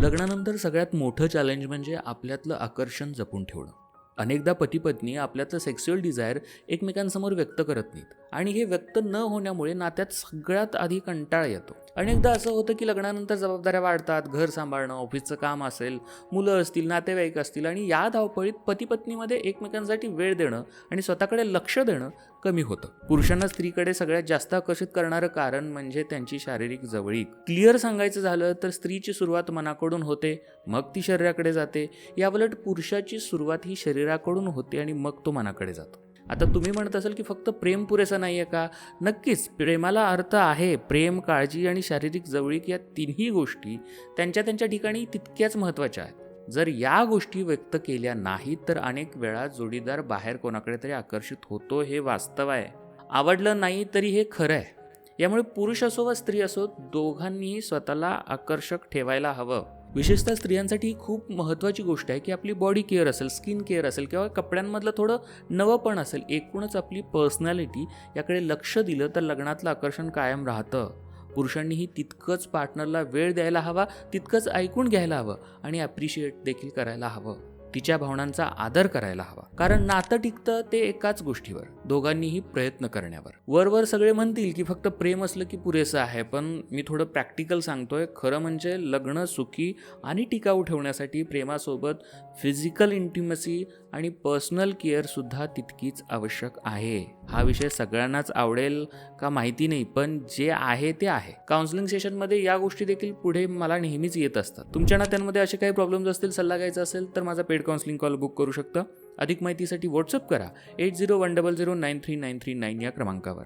लग्नानंतर सगळ्यात मोठं चॅलेंज म्हणजे आपल्यातलं आकर्षण जपून ठेवणं. अनेकदा पती पत्नी आपल्यातलं सेक्स्युअल डिझायर एकमेकांसमोर व्यक्त करत नाहीत. आणि हे व्यक्त न होण्यामुळे नात्यात सगळ्यात आधी कंटाळा येतो. अनेकदा असं होतं की लग्नानंतर जबाबदाऱ्या वाढतात घर सांभाळणं ऑफिसचं काम असेल मुलं असतील नातेवाईक असतील आणि या धावपळीत पती पत्नीमध्ये एकमेकांसाठी वेळ देणं आणि स्वतःकडे लक्ष देणं कमी होतं. पुरुषांना स्त्रीकडे सगळ्यात जास्त आकर्षित करणारं कारण म्हणजे त्यांची शारीरिक जवळीक. क्लिअर सांगायचं झालं तर स्त्रीची सुरुवात मनाकडून होते मग ती शरीराकडे जाते. याउलट पुरुषाची सुरुवात ही शरीराकडून होते आणि मग तो मनाकडे जातो. आता तुम्ही म्हणत असाल की फक्त प्रेम पुरेसं नाही आहे का? नक्कीच प्रेमाला अर्थ आहे. प्रेम काळजी आणि शारीरिक जवळीक या तिन्ही गोष्टी त्यांच्या त्यांच्या ठिकाणी तितक्याच महत्त्वाच्या आहेत. जर या गोष्टी व्यक्त केल्या नाहीत तर अनेक वेळा जोडीदार बाहेर कोणाकडे तरी आकर्षित होतो हे वास्तव आहे. आवडलं नाही तरी हे खरं आहे. यामुळे पुरुष असो व स्त्री असो दोघांनीही स्वतःला आकर्षक ठेवायला हवं. विशेषतः स्त्रियांसाठी ही खूप महत्त्वाची गोष्ट आहे की आपली बॉडी केअर असेल स्किन केअर असेल किंवा कपड्यांमधलं थोडं नवंपण असेल एकूणच आपली पर्सनॅलिटी याकडे लक्ष दिलं तर लग्नातलं आकर्षण कायम राहतं. पुरुषांनीही तितकंच पार्टनरला वेळ द्यायला हवा तितकंच ऐकून घ्यायला हवं आणि ॲप्रिशिएट देखील करायला हवं. तिच्या भावनांचा आदर करायला हवा. कारण नातं टिकतं ते एकाच गोष्टीवर दोघांनीही प्रयत्न करण्यावर. वरवर सगळे म्हणतील की फक्त प्रेम असलं की पुरेसं आहे पण मी थोडं प्रॅक्टिकल सांगतोय. खरं म्हणजे लग्न सुखी आणि टिकाऊ ठेवण्यासाठी प्रेमासोबत फिजिकल इंटिमसी आणि पर्सनल केअरसुद्धा तितकीच आवश्यक आहे. हा विषय सगळ्यांनाच आवडेल का माहिती नाही पण जे आहे ते आहे. काउन्सिलिंग सेशनमध्ये या गोष्टी देखील पुढे मला नेहमीच येत असतात. तुमच्या नात्यांमध्ये असे काही प्रॉब्लेम्स असतील सल्ला घ्यायचा असेल तर माझा पेड काउन्सिलिंग कॉल बुक करू शकता. अधिक माहितीसाठी व्हॉट्सअप करा eight zero one double zero nine three nine three nine या क्रमांकावर.